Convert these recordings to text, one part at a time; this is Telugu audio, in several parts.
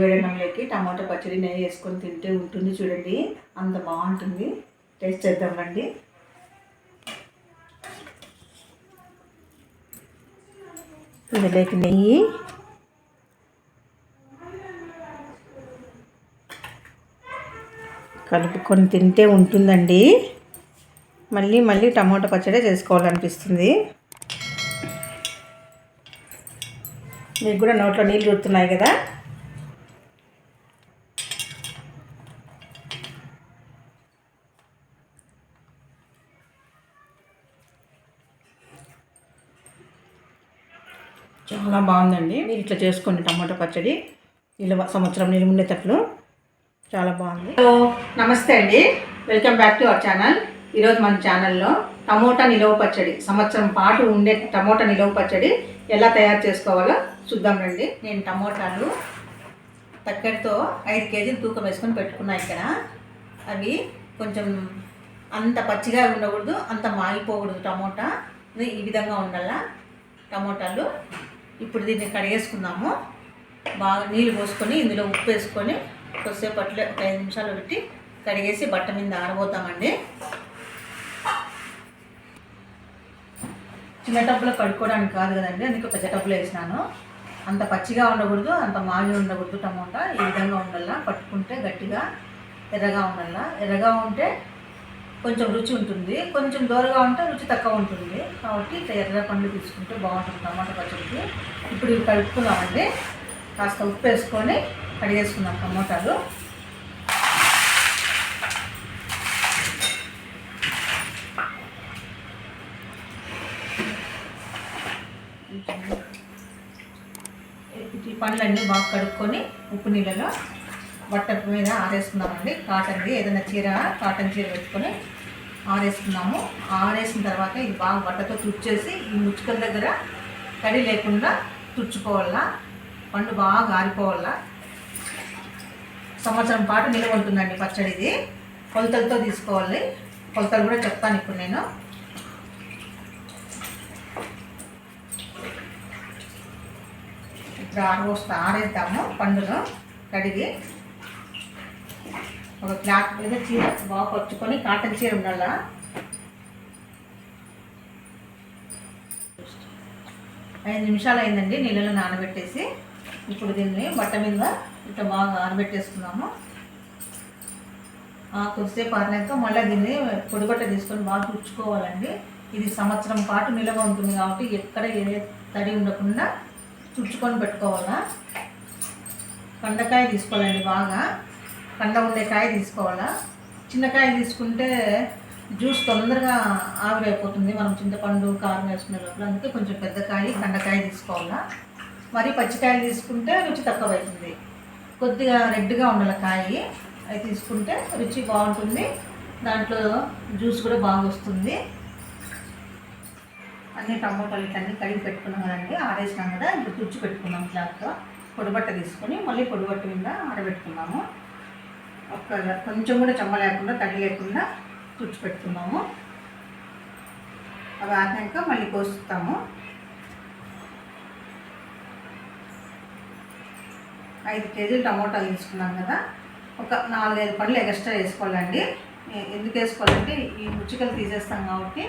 వేడన్నంలోకి టమాటా పచ్చడి నెయ్యి వేసుకొని తింటే ఉంటుంది చూడండి. అంత బాగుంటుంది. టేస్ట్ చేద్దాం రండి. ఇందులోకి నెయ్యి. కలుపుకొని తింటే ఉంటుందండి. మళ్ళీ మళ్ళీ టమాటా పచ్చడి చేసుకోవాలనిపిస్తుంది. మీకు కూడా నోట్లో నీళ్ళు రుడుతున్నాయి కదా? చాలా బాగుందండి. మీరు ఇట్లా చేసుకోండి టమాటా పచ్చడి. నిల్వ సంవత్సరం నిలువ ఉండేటట్లు చాలా బాగుంది. హలో నమస్తే అండి. Welcome back to our channel ఈరోజు మన ఛానల్లో టమోటా నిలవ పచ్చడి. సంవత్సరం పాటు ఉండే టమోటా నిలవ పచ్చడి ఎలా తయారు చేసుకోవాలో చూద్దాం రండి. నేను టమోటాలు తక్కడితో ఐదు కేజీలు తూకం వేసుకొని పెట్టుకున్నా ఇక్కడ. అవి కొంచెం అంత పచ్చిగా ఉండకూడదు అంత మాగిపోకూడదు టమోటా. ఈ విధంగా ఉండాల? టమోటాలు ఇప్పుడు దీన్ని కడిగేసుకుందాము. బాగా నీళ్ళు పోసుకొని ఇందులో ఉప్పు వేసుకొని కొద్దిసేపు అట్లే ఒక ఐదు నిమిషాలు పెట్టి కడిగేసి బట్ట మీద ఆరబోతామండి. చిన్న టబ్బులో కడుక్కోవడానికి కాదు కదండి అందుకే పెద్ద టబ్బులో వేసినాను. అంత పచ్చిగా ఉండకూడదు అంత మాగి ఉండకూడదు టమోటా. ఈ విధంగా ఉండాలా పట్టుకుంటే గట్టిగా ఎర్రగా ఉండాలా. ఎర్రగా ఉంటే కొంచెం రుచి ఉంటుంది. కొంచెం దూరగా ఉంటే రుచి తక్కువ ఉంటుంది. కాబట్టి ఇట్లా ఎర్ర పండు తీసుకుంటే బాగుంటుంది టమాటా పచ్చడికి. ఇప్పుడు ఇవి కలుపుకున్నామండి. కాస్త ఉప్పు వేసుకొని కడిగేసుకున్నాం టమోటాలు. ఈ పండ్లన్నీ బాగా కడుక్కొని ఉప్పు నీళ్ళలో బట్ట మీద ఆరేసుకున్నామండి కాటన్ది ఏదైనా చీర కాటన్ చీర పెట్టుకొని ఆరేసుకున్నాము ఆరేసిన తర్వాత ఇది బాగా బట్టతో తుడిచేసి ఈ ముచ్చుకల దగ్గర తడి లేకుండా తుడుచుకోవాలా? పండు బాగా ఆరిపోవాలా? సంవత్సరం పాటు నిల్వ ఉంటుందండి పచ్చడి ఇది కొలతలతో తీసుకోవాలి. కొలతలు కూడా చెప్తాను ఇప్పుడు నేను. ఇప్పుడు ఆరబోస్తా ఆరేద్దాము పండును కడిగి ఒక క్లాత్ మీద చీర బాగా పరుచుకొని కాటన్ చీర ఉండాల? ఐదు నిమిషాలు అయిందండి నీళ్ళలో నానబెట్టేసి ఇప్పుడు దీన్ని బట్ట మీద ఇట్లా బాగా నానబెట్టేసుకున్నాము ఆ కొద్దిసేపు ఆరినాక మళ్ళీ దీన్ని పొడిగొట్ట తీసుకొని బాగా తుడుచుకోవాలండి. ఇది సంవత్సరం పాటు నిల్వ ఉంటుంది కాబట్టి ఎక్కడ ఏ తడి ఉండకుండా తుడుచుకొని పెట్టుకోవాలా? కండకాయ తీసుకోవాలండి బాగా. కండ ఉండే కాయ తీసుకోవాలా? చిన్నకాయ తీసుకుంటే జ్యూస్ తొందరగా ఆవిరైపోతుంది. మనం చింతపండు కారం వేసుకునే లోపల. అందుకే కొంచెం పెద్ద కాయ కండకాయ తీసుకోవాలా? మరి పచ్చికాయలు తీసుకుంటే రుచి తక్కువ అవుతుంది కొద్దిగా రెడ్గా ఉండాలి కాయ. అవి తీసుకుంటే రుచి బాగుంటుంది. దాంట్లో జ్యూస్ కూడా బాగా వస్తుంది. అన్ని టమోటాలు ఇట్లన్నీ కడిగి పెట్టుకున్నాం కదండి. ఆడేసినాం కదా. ఇప్పుడు తుడిచి పెట్టుకున్నాం క్లాత్తో. పొడిబట్ట తీసుకొని మళ్ళీ పొడిబట్ట మీద ఆరబెట్టుకున్నాము. ఒక కొంచెం కూడా చెమ్మ లేకుండా తడి లేకుండా తుడిచిపెట్టుకున్నాము. అవి ఆగాక మళ్ళీ కోస్తాము. ఐదు కేజీలు టమోటాలు తీసుకున్నాం కదా. ఒక నాలుగైదు పళ్ళు ఎక్స్ట్రా వేసుకోవాలండి. ఎందుకు వేసుకోవాలంటే ఈ ముచ్చికలు తీసేస్తాం కాబట్టి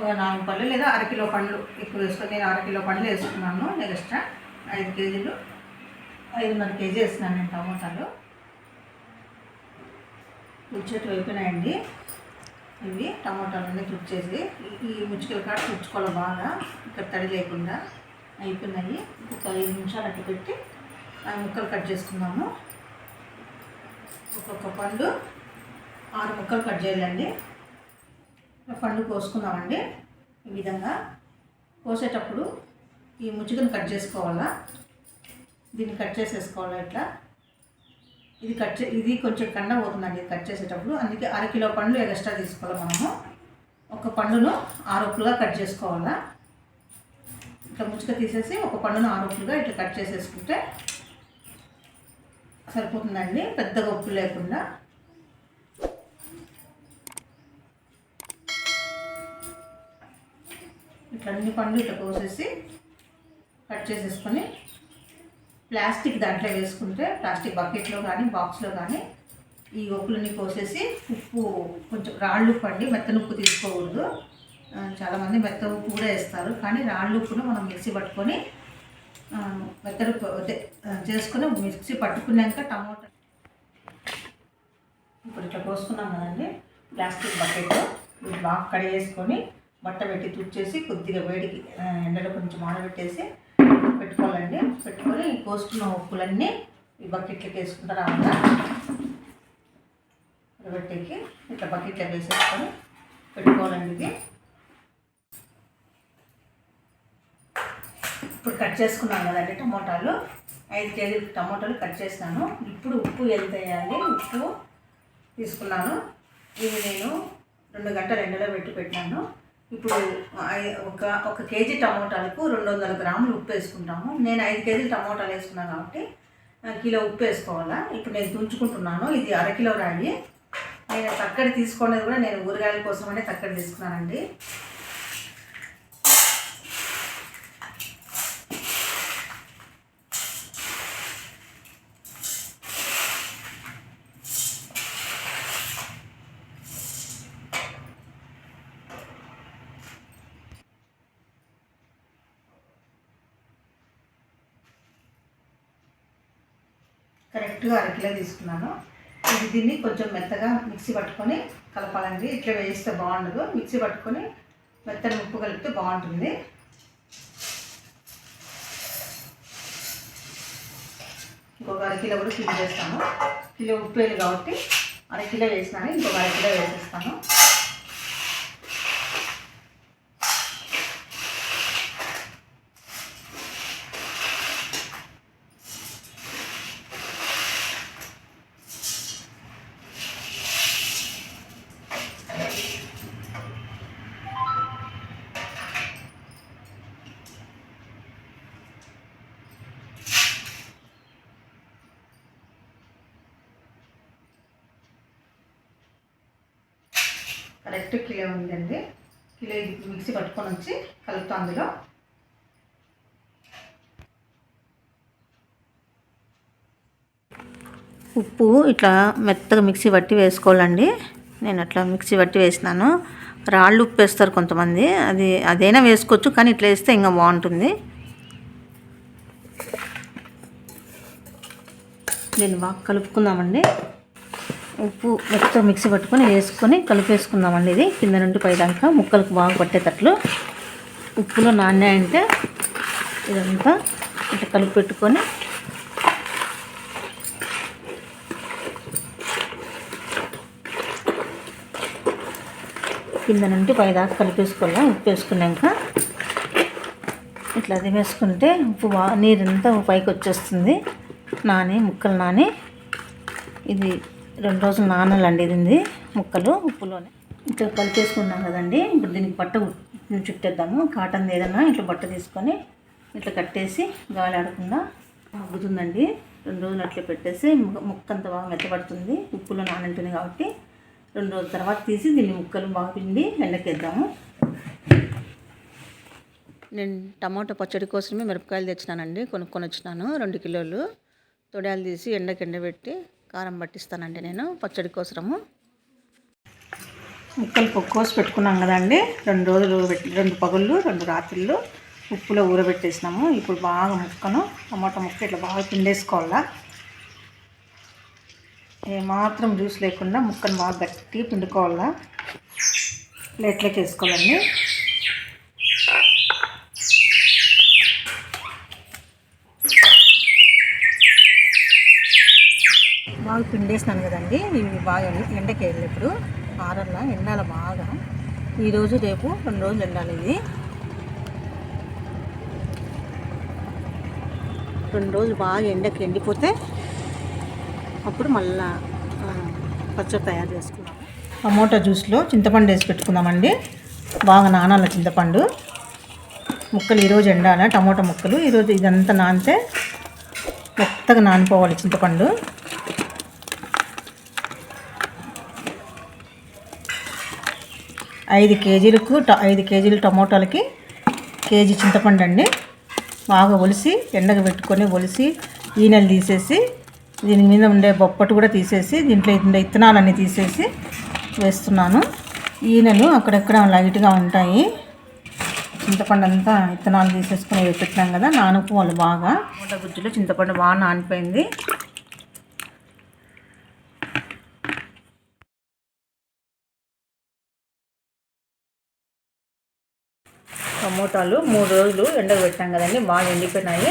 ఒక నాలుగు పళ్ళు లేదా అరకిలో పండ్లు ఎక్కువ వేసుకొని నేను అరకిలో పండ్లు వేసుకున్నాను ఎక్స్ట్రా ఐదు కేజీలు. ఐదున్నర కేజీ వేస్తున్నాను నేను టమోటాలు. ముచ్చట్లు అయిపోయినాయండి ఇవి టమాటాలు అన్నీ తుడిచేసి ఈ- ఈ ముచ్చికల కాడ తుడుచుకోవాలి బాగా. ఇక్కడ తడి లేకుండా అయిపోయినాయి. ఒక ఐదు నిమిషాలు అట్టు పెట్టి ఆ ముక్కలు కట్ చేసుకున్నాము ఒక్కొక్క పండు ఆరు ముక్కలు కట్ చేయాలండి. పండు కోసుకుందామండి. ఈ విధంగా కోసేటప్పుడు ఈ ముచ్చుకను కట్ చేసుకోవాలా? దీన్ని కట్ చేసేసుకోవాలా ఇట్లా? ఇది కట్ చే ఇది కొంచెం కండ పోతుందండి ఇది కట్ చేసేటప్పుడు. అందుకే అరకిలో పండ్లు ఎక్స్ట్రా తీసుకోవాలి మనము. ఒక పండును ఆరోపులుగా కట్ చేసుకోవాలా. ఇట్లా ముచ్చుక తీసేసి ఒక పండును ఆరోపులుగా ఇట్లా కట్ చేసేసుకుంటే సరిపోతుందండి. పెద్ద ఉప్పు లేకుండా. ఇట్లా అన్ని పండ్లు ఇట్లా కోసేసి కట్ చేసేసుకొని ప్లాస్టిక్ దాంట్లో వేసుకుంటే ప్లాస్టిక్ బకెట్లో కానీ బాక్స్లో కానీ ఈ ఓకులని కోసేసి ఉప్పు కొంచెం రాళ్ళు ఉప్పు అండి మెత్తన ఉప్పు తీసుకోకూడదు చాలామంది మెత్త ఉప్పు కూడా వేస్తారు. కానీ రాళ్ళు ఉప్పును మనం మిక్సీ పట్టుకొని ఆ, ఉప్పు చేసుకుని మిక్సీ పట్టుకున్నాక టమాటా ఇప్పుడు ఇట్లా పోసుకున్నాం కదండి. ప్లాస్టిక్ బకెట్ బాగా కడిగేసుకొని బట్ట పెట్టి తుచ్చేసి కొద్దిగా వేడికి ఎండలో కొంచెం ఆడబెట్టేసి పెట్టుకోవాలండి. పెట్టుకొని ఈ కోసుకున్న ఉప్పులన్నీ ఈ బకెట్లకి వేసుకుంటారు అలా పెట్టేకి ఇట్లా బకెట్లో వేసేసుకొని పెట్టుకోవాలండి ఇది. ఇప్పుడు కట్ చేసుకున్నాను కదండి టమోటాలు. ఐదు కేజీలు టమోటాలు కట్ చేసినాను. ఇప్పుడు ఉప్పు ఎంత వేయాలి? ఉప్పు తీసుకున్నాను. ఇది నేను రెండు గంటలు ఎండలో పెట్టి పెట్టినాను. ఇప్పుడు ఐ- ఒక ఒక కేజీ టమోటాలకు రెండు వందల గ్రాములు ఉప్పు వేసుకుంటాము. నేను ఐదు కేజీలు టమోటాలు వేసుకున్నాను కాబట్టి కిలో ఉప్పు వేసుకోవాలా? ఇప్పుడు నేను తుంచుకుంటున్నాను. ఇది అరకిలో రాయి నేను తక్కడి తీసుకునేది కూడా నేను ఊరగాయల కోసమనే తక్కడి తీసుకున్నానండి. కరెక్ట్గా అరకిలో తీసుకున్నాను. ఇది దీన్ని కొంచెం మెత్తగా మిక్సీ పట్టుకొని కలపాలండి. ఇట్లా వేస్తే బాగుండదు. మిక్సీ పట్టుకొని మెత్తని ఉప్పు కలిపితే బాగుంటుంది. ఇంకొక అరకిలో కూడా ఫిల్ చేస్తాను. కిలో ఉప్పు వేయాలి కాబట్టి అరకిలో వేసినాను. ఇంకొక అరకిలో వేసేస్తాను. కరెక్ట్ కిలో ఉందండి. కిలో మిక్సీ పట్టుకొని వచ్చి కలుపుతాం అందులో. ఉప్పు ఇట్లా మెత్తగా మిక్సీ పట్టి వేసుకోవాలండి. నేను అట్లా మిక్సీ పట్టి వేసినాను. రాళ్ళు ఉప్పు వేస్తారు కొంతమంది. అది అదైనా వేసుకోవచ్చు కానీ ఇట్లా వేస్తే ఇంకా బాగుంటుంది. దీన్ని బాగా కలుపుకుందామండి. ఉప్పు మొత్తం మిక్సీ పట్టుకొని వేసుకొని కలిపేసుకుందామండి ఇది. కింద నుండి పైదాకా ముక్కలకు బాగా పట్టేటట్లు ఉప్పులో నాణ్య ఇదంతా ఇట్లా కలిపి పెట్టుకొని కింద నుండి పైదాకా కలిపేసుకోవాలి? ఉప్పు వేసుకున్నాక ఇట్లా అది వేసుకుంటే ఉప్పు బాగా నీరంతా పైకి వచ్చేస్తుంది. నాని ముక్కలు నాని. ఇది రెండు రోజులు నానాలండి ఇది ముక్కలు ఉప్పులోనే. ఇట్లా కలిపేసుకున్నాం కదండి ఇప్పుడు దీనికి బట్ట చుట్టేద్దాము. కాటన్ ఏదన్నా ఇట్లా బట్ట తీసుకొని ఇట్లా కట్టేసి గాలి ఆడకుండా అగ్గుతుందండి రెండు రోజులు అట్లా పెట్టేసి ముక్క అంత బాగా మెత్తపడుతుంది ఉప్పులో నానంటుంది కాబట్టి రెండు రోజుల తర్వాత తీసి దీన్ని ముక్కలు బాగా పిండి ఎండకేద్దాము. నేను టమాటో పచ్చడి కోసమే మిరపకాయలు తెచ్చినానండి కొనుక్కొని వచ్చినాను రెండు కిలోలు. తొడాలు తీసి ఎండకి ఎండబెట్టి కారం పట్టిస్తానండి నేను పచ్చడి కోసము ముక్కలు పొ- కోసి పెట్టుకున్నాం కదండి. రెండు రోజులు పెట్టి రెండు పగుళ్ళు రెండు రాత్రులు ఉప్పులో ఊరబెట్టేసినాము. ఇప్పుడు బాగా ముక్కను టమాటా ముక్క ఇట్లా బాగా పిండేసుకోవాలా. ఏమాత్రం జ్యూస్ లేకుండా ముక్కను బాగా గట్టి పిండుకోవాలా. ప్లేట్లోకి వేసుకోవాలండి. బాగా పిండేసినాను కదండి. ఇవి బాగా ఎండ- ఎండకి వెళ్ళి ఇప్పుడు ఆరల్లా ఎండాల బాగా. ఈరోజు రేపు రెండు రోజులు ఎండాలి ఇది. రెండు రోజులు బాగా ఎండకి ఎండిపోతే అప్పుడు మళ్ళా పచ్చడి తయారు చేసుకున్నాం టమోటా జ్యూస్లో చింతపండు వేసి పెట్టుకుందామండి. బాగా నానాల చింతపండు. ముక్కలు ఈరోజు ఎండాల టమోటా ముక్కలు. ఈరోజు ఇదంతా నానితే మెత్తగా నానిపోవాలి చింతపండు. ఐదు కేజీలకు ట- ఐదు కేజీలు టమోటాలకి కేజీ చింతపండు అండి. బాగా ఒలిసి ఎండకు పెట్టుకొని ఒలిసి ఈనెలు తీసేసి దీని మీద ఉండే బొప్పటి కూడా తీసేసి దీంట్లో ఉండే ఇత్తనాలన్నీ తీసేసి వేస్తున్నాను. ఈనెలు అక్కడక్కడ లైట్గా ఉంటాయి. చింతపండు అంతా విత్తనాలు తీసేసుకొని వేపెట్టినాం కదా నానుకోవాలి బాగా. మూట గుజ్జులో చింతపండు బాగా నానిపోయింది. టమోటాలు మూడు రోజులు ఎండబెట్టాం పెట్టాం కదండి బాగా ఎండిపోయినాయి.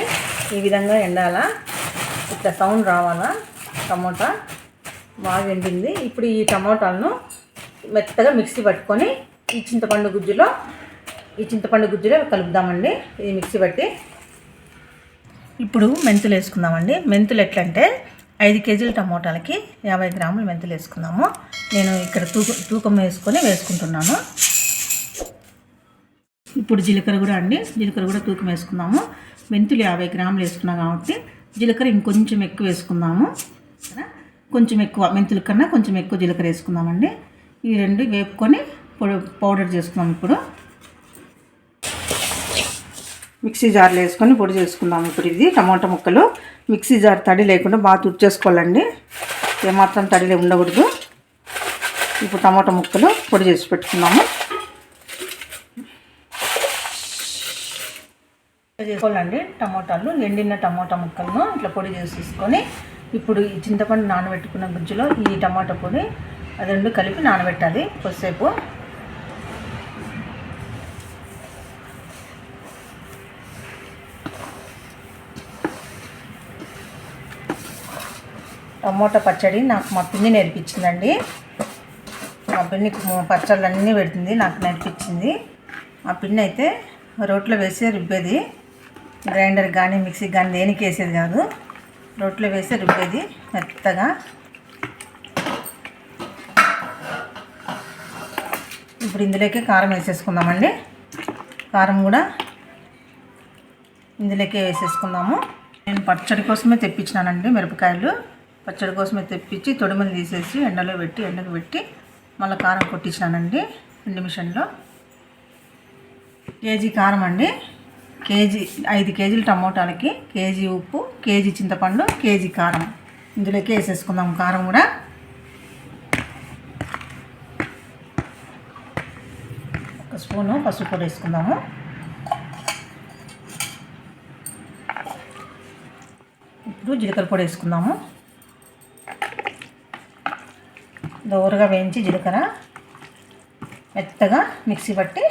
ఈ విధంగా ఎండాలా ఇట్లా సౌండ్ రావాలా? టమోటా బాగా ఎండింది. ఇప్పుడు ఈ టమోటాలను మెత్తగా మిక్సీ పట్టుకొని ఈ చింతపండు గుజ్జులో ఈ చింతపండు గుజ్జులో కలుపుదామండి. ఇది మిక్సీ పట్టి ఇప్పుడు మెంతులు వేసుకుందామండి. మెంతులు ఎట్లంటే ఐదు కేజీల టమోటాలకి యాభై గ్రాములు మెంతులు వేసుకుందాము. నేను ఇక్కడ తూకం తూకం వేసుకొని వేసుకుంటున్నాను. ఇప్పుడు జీలకర్ర కూడా అండి. జీలకర్ర కూడా తూకం వేసుకుందాము. మెంతులు యాభై గ్రాములు వేసుకున్నాం కాబట్టి జీలకర్ర ఇంకొంచెం ఎక్కువ వేసుకుందాము. కొంచెం ఎక్కువ మెంతుల కన్నా కొంచెం ఎక్కువ జీలకర్ర వేసుకుందామండి. ఈ రెండు వేపుకొని పౌడర్ చేసుకుందాం ఇప్పుడు. మిక్సీ జార్లో వేసుకొని పొడి చేసుకుందాం ఇప్పుడు ఇది టమాటా ముక్కలు. మిక్సీ జార్ తడి లేకుండా బాగా తుడిచేసుకోవాలండి. ఏమాత్రం తడిలే ఉండకూడదు. ఇప్పుడు టమాటా ముక్కలు పొడి చేసి పెట్టుకుందాము. చేసుకోవాలండి. టమోటాలు ఎండిన టమోటా ముక్కలను ఇట్లా పొడి చేసేసుకొని ఇప్పుడు ఈ చింతపండు నానబెట్టుకున్న గుజ్జులో ఈ టమాటా పొడి అది రెండు కలిపి నానబెట్టాలి కొద్దిసేపు. టమోటా పచ్చడి నాకు మా పిన్ని నేర్పించిందండి. మా పిన్ని పచ్చళ్ళు అన్నీ పెడుతుంది నాకు నేర్పించింది. మా పిన్ని అయితే రోట్లో వేసే రుబ్బేది. గ్రైండర్ కానీ మిక్సీ కానీ దేనికి వేసేది కాదు. రొట్టెలు వేస్తే రుబ్బేది మెత్తగా. ఇప్పుడు ఇందులోకి కారం వేసేసుకుందామండి. కారం కూడా ఇందులోకే వేసేసుకుందాము. నేను పచ్చడి కోసమే తెప్పించినానండి మిరపకాయలు. పచ్చడి కోసమే తెప్పించి తొడిమని తీసేసి ఎండలో పెట్టి ఎండకు పెట్టి మళ్ళీ కారం కొట్టించినానండి. పిండి మిషన్లో. కేజీ కారం అండి. కేజీ ఐదు కేజీలు టమోటాలకి కేజీ ఉప్పు కేజీ చింతపండు కేజీ కారం. ఇందులోకి వేసేసుకుందాం కారం కూడా. ఒక స్పూను పసుపు పొడి వేసుకుందాము. ఇప్పుడు జీలకర్ర పొడి వేసుకుందాము. దోరగా వేయించి జీలకర్ర మెత్తగా మిక్సీ పట్టి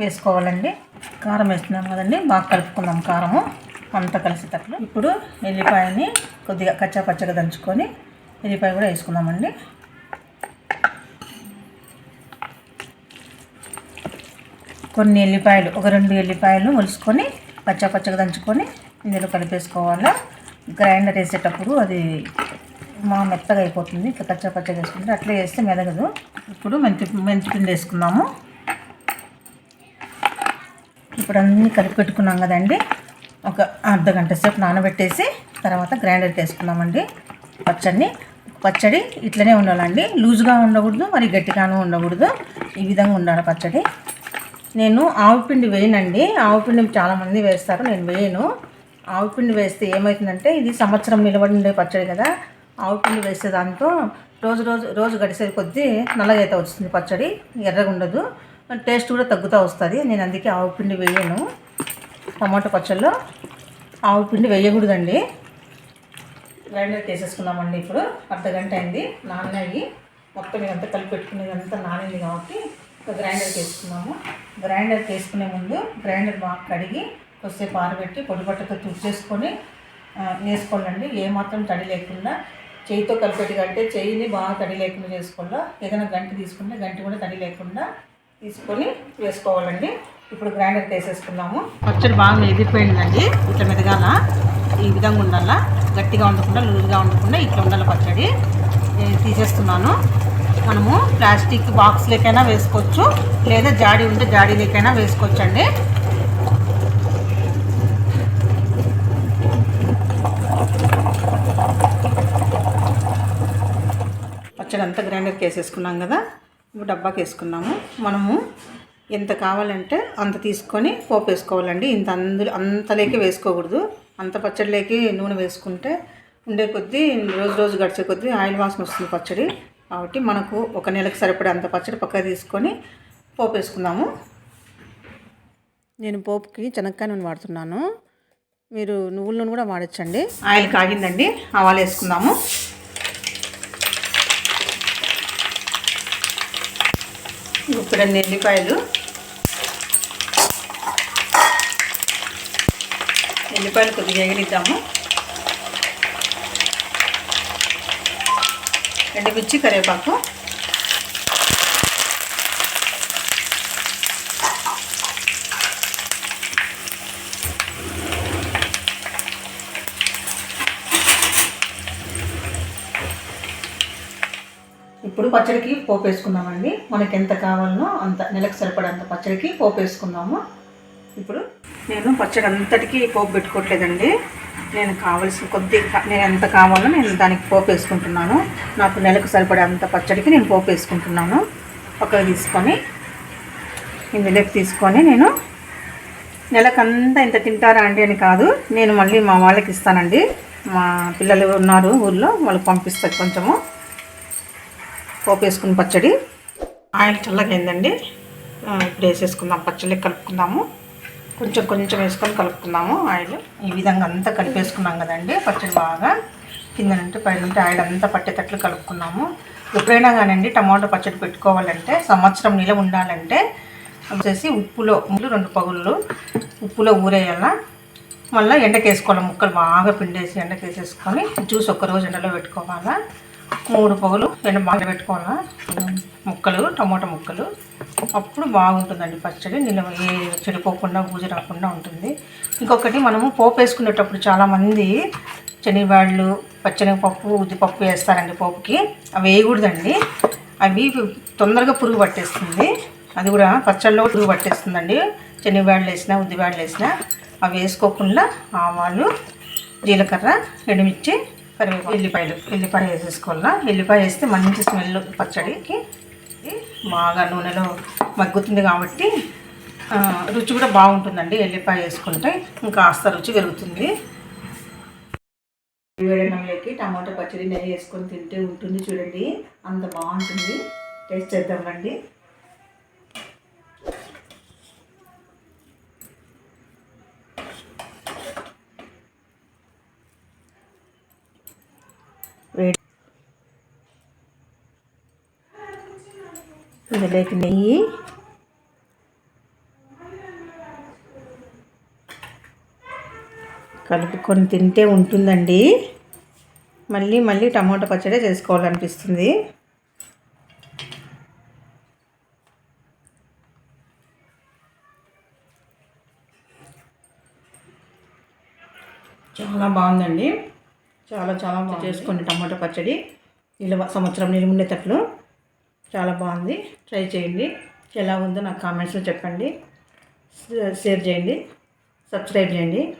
వేసుకోవాలండి. కారం వేస్తున్నాం కదండి బాగా కలుపుకుందాం కారము. అంతా కలిసేటట్లు ఇప్పుడు ఎల్లిపాయని కొద్దిగా కచ్చా పచ్చగా దంచుకొని ఎల్లిపాయ కూడా వేసుకుందామండి. కొన్ని ఎల్లిపాయలు ఒక రెండు ఎల్లిపాయలు మొలుసుకొని పచ్చా పచ్చగా దంచుకొని ఇందులో కలిపేసుకోవాలి. గ్రైండర్ వేసేటప్పుడు అది మా మెత్తగా అయిపోతుంది. ఇట్లా కచ్చా పచ్చగా వేసుకుంటే అట్లా వేస్తే మెదగదు. ఇప్పుడు మెంతి మెంతి పిండి వేసుకుందాము. ఇప్పుడు అన్నీ కలిపి పెట్టుకున్నాం కదండి. ఒక అర్ధ గంట సేపు నానబెట్టేసి తర్వాత గ్రైండర్కి వేసుకున్నామండి పచ్చడిని పచ్చడి ఇట్లనే ఉండాలండి. లూజ్గా ఉండకూడదు మరి గట్టిగాను ఉండకూడదు. ఈ విధంగా ఉండాలి పచ్చడి. నేను ఆవు పిండి వేయనండి. ఆవు పిండి చాలామంది వేస్తారు నేను వేయను. ఆవుపిండి వేస్తే ఏమవుతుందంటే ఇది సంవత్సరం నిలబడి ఉండే పచ్చడి కదా. ఆవుపిండి వేసే దాంతో రోజు రోజు రోజు గడిసే కొద్దీ నల్లగైతే వస్తుంది పచ్చడి ఎర్రగా ఉండదు టేస్ట్ కూడా తగ్గుతూ వస్తుంది. నేను అందుకే ఆవు పిండి వేయను. టమాటో పచ్చళ్ళలో ఆవు పిండి వేయకూడదండి. గ్రైండర్కి వేసేసుకున్నామండి ఇప్పుడు. అర్ధ గంట అయింది. నాన్నయ్యి మొత్తం ఇదంతా కలిపి పెట్టుకునేదంతా నానింది కాబట్టి ఒక గ్రైండర్కి వేసుకున్నాము. గ్రైండర్కి వేసుకునే ముందు గ్రైండర్ బాగా కడిగి కొద్దిసేపు ఆరబెట్టి పొడి బట్టతో తుడిచేసుకొని వేసుకోవాలండి. ఏమాత్రం తడి లేకుండా చేయితో కలిపెట్టి కంటే చేయిని బాగా తడి లేకుండా చేసుకోవాలా? ఏదైనా గంటి తీసుకుంటే గంటి కూడా తడి లేకుండా తీసుకొని వేసుకోవాలండి. ఇప్పుడు గ్రైండర్ వేసేసుకుందాము పచ్చడి బాగా ఎదిరిపోయిందండి ఇట్లా మెదగాల? ఈ విధంగా ఉండాలా? గట్టిగా ఉండకుండా లూజ్గా ఉండకుండా ఇట్లా ఉండాలి పచ్చడి? తీసేస్తున్నాను. మనము ప్లాస్టిక్ బాక్స్లకైనా వేసుకోవచ్చు. లేదా జాడీ ఉంటే జాడీలకైనా వేసుకోవచ్చు అండి పచ్చడి అంతా గ్రైండర్కి వేసేసుకున్నాం కదా? డబ్బాకి వేసుకున్నాము మనము ఎంత కావాలంటే అంత తీసుకొని పోపు వేసుకోవాలండి ఇంత అందులో అంతలేకే వేసుకోకూడదు. అంత పచ్చడిలోకి నూనె వేసుకుంటే ఉండే కొద్దీ రోజు రోజు గడిచే కొద్దీ ఆయిల్ వాసన వస్తుంది పచ్చడి. కాబట్టి మనకు ఒక నెలకు సరిపడే అంత పచ్చడి పక్కకు తీసుకొని పోపు వేసుకుందాము నేను పోపుకి చెనక్కాయ నూనె వాడుతున్నాను. మీరు నువ్వుల నూనె కూడా వాడచ్చండి. ఆయిల్ కాగిందండి. ఆవాలు వేసుకుందాము. ఇప్పుడు ఎల్లిపాయలు. ఎల్లిపాయలు కొద్దిగా ఎగిరిద్దాము. ఎండుమిర్చి కరివేపాకు. ఇప్పుడు పచ్చడికి పోపు వేసుకుందామండి. మనకి ఎంత కావాలనో అంత నెలకు సరిపడంత పచ్చడికి పోపు వేసుకుందాము. ఇప్పుడు నేను పచ్చడి అంతటికి పోపు పెట్టుకోవట్లేదండి నేను కావలసిన కొద్ది నేను ఎంత కావాలో నేను దానికి పోపు వేసుకుంటున్నాను. నాకు నెలకు సరిపడే అంత పచ్చడికి నేను పోపు వేసుకుంటున్నాను. పక్కకు తీసుకొని ఇందులోకి తీసుకొని నేను నెలకంతా ఇంత తింటారా అండి అని కాదు. నేను మళ్ళీ మా వాళ్ళకి ఇస్తానండి. మా పిల్లలు ఉన్నారు ఊళ్ళో వాళ్ళకి పంపిస్తారు కొంచెము. పోపు వేసుకుని పచ్చడి. ఆయిల్ చల్లగైందండి ఇప్పుడు వేసేసుకుందాం. పచ్చడి కలుపుకుందాము. కొంచెం కొంచెం వేసుకొని కలుపుకుందాము ఆయిల్. ఈ విధంగా అంతా కలిపేసుకున్నాం కదండి పచ్చడి బాగా. కింద నుండి పైన నుండి ఆయిల్ అంతా పట్టేటట్లు కలుపుకున్నాము. ఎప్పుడైనా కానివ్వండి టమాటో పచ్చడి పెట్టుకోవాలంటే సంవత్సరం నిలవ ఉండాలంటే వచ్చేసి ఉప్పులో ముందు రెండు పగుళ్ళు ఉప్పులో ఊరేయాల. మళ్ళీ ఎండకేసుకోవాలి ముక్కలు బాగా పిండేసి ఎండకేసేసుకొని జ్యూస్ ఒక్క రోజు ఎండలో పెట్టుకోవాలా. మూడు పొగలు ఎండ బాగా పెట్టుకోవాలా? ముక్కలు టమాటా ముక్కలు. అప్పుడు బాగుంటుందండి పచ్చడి నిల్వ ఏ చెడిపోకుండా బూజు రాకుండా ఉంటుంది. ఇంకొకటి మనము పోపు వేసుకునేటప్పుడు చాలామంది శనివాళ్ళు పచ్చనిపప్పు ఉద్దిపప్పు వేస్తారండి పోపుకి. అవి వేయకూడదండి. అవి తొందరగా పురుగు పట్టేస్తుంది. అది కూడా పచ్చళ్ళలో పురుగు పట్టేస్తుందండి. శనివాళ్ళు వేసినా ఉద్దివాళ్ళు వేసినా. అవి వేసుకోకుండా ఆవాలు జీలకర్ర ఎండుమిర్చి కరివేపాకు ఎల్లిపాయలు ఎల్లిపాయ వేసేసుకోవాలా? ఎల్లిపాయ వేస్తే మంచి స్మెల్ పచ్చడికి. బాగా నూనెలో మగ్గుతుంది కాబట్టి రుచి కూడా బాగుంటుందండి ఎల్లిపాయ వేసుకుంటే. ఇంకా కాస్త రుచి పెరుగుతుంది. వేడన్నంలోకి టమాటా పచ్చడి నెయ్యి వేసుకొని తింటే ఉంటుంది చూడండి. అంత బాగుంటుంది. టేస్ట్ చేద్దాం రండి. ఇందులోకి నెయ్యి. కలుపుకొని తింటే ఉంటుందండి. మళ్ళీ మళ్ళీ టమాటా పచ్చడి చేసుకోవాలనిపిస్తుంది. చాలా బాగుందండి. చాలా చాలా బాగా చేసుకోండి టమాటా పచ్చడి. నిల్వ సంవత్సరం నిలువ ఉండేటట్లు చాలా బాగుంది. ట్రై చేయండి. ఎలా ఉందో నాకు కామెంట్స్లో చెప్పండి. షేర్ చేయండి. సబ్స్క్రైబ్ చేయండి.